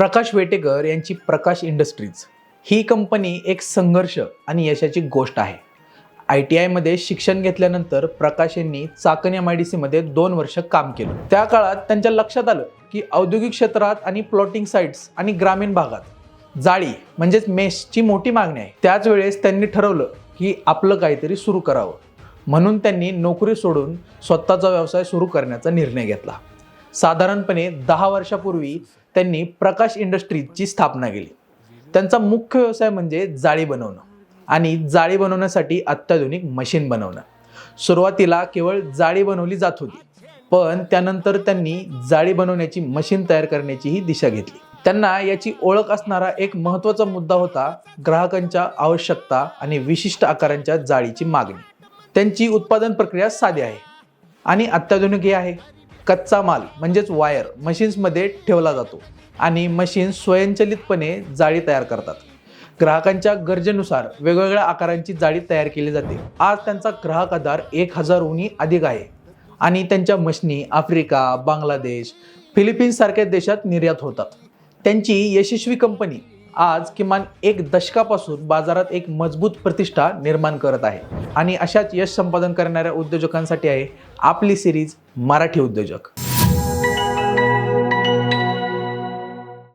प्रकाश Whittaker यांची प्रकाश industries. ही company एक संघर्ष आणि यशाची गोष्ट आहे. आय टी आयमध्ये शिक्षण घेतल्यानंतर प्रकाश यांनी चाकण एम आय डी सीमध्ये दोन वर्ष काम केलं. त्या काळात त्यांच्या लक्षात आलं की औद्योगिक क्षेत्रात आणि प्लॉटिंग साईट्स आणि ग्रामीण भागात जाळी म्हणजेच मेसची मोठी मागणी आहे. त्याच वेळेस त्यांनी ठरवलं की आपलं काहीतरी सुरू करावं. म्हणून त्यांनी नोकरी सोडून स्वतःचा व्यवसाय सुरू करण्याचा निर्णय घेतला. साधारणपणे दहा वर्षापूर्वी त्यांनी प्रकाश इंडस्ट्रीजची स्थापना केली. त्यांचा मुख्य व्यवसाय म्हणजे जाळी बनवणं आणि जाळी बनवण्यासाठी अत्याधुनिक मशीन बनवणं. सुरुवातीला केवळ जाळी बनवली जात होती पण त्यानंतर त्यांनी जाळी बनवण्याची मशीन तयार करण्याचीही दिशा घेतली. त्यांना याची ओळख असणारा एक महत्त्वाचा मुद्दा होता ग्राहकांच्या आवश्यकता आणि विशिष्ट आकारांच्या जाळीची मागणी. त्यांची उत्पादन प्रक्रिया साधी आहे आणि अत्याधुनिकही आहे. कच्चा माल म्हणजेच वायर मशीन्समध्ये ठेवला जातो आणि मशीन स्वयंचलितपणे जाळी तयार करतात. ग्राहकांच्या गरजेनुसार वेगवेगळ्या आकारांची जाळी तयार केली जाते. आज त्यांचा ग्राहक आधार एक हजारहूनही अधिक आहे आणि त्यांच्या मशनी आफ्रिका बांगलादेश फिलिपिन्स सारख्या देशात निर्यात होतात. त्यांची यशस्वी कंपनी आज किमान एक दशकापासून बाजारात एक मजबूत प्रतिष्ठा निर्माण करत आहे. आणि अशाच यश संपादन करणाऱ्या उद्योजकांसाठी आहे आपली सिरीज मराठी उद्योजक.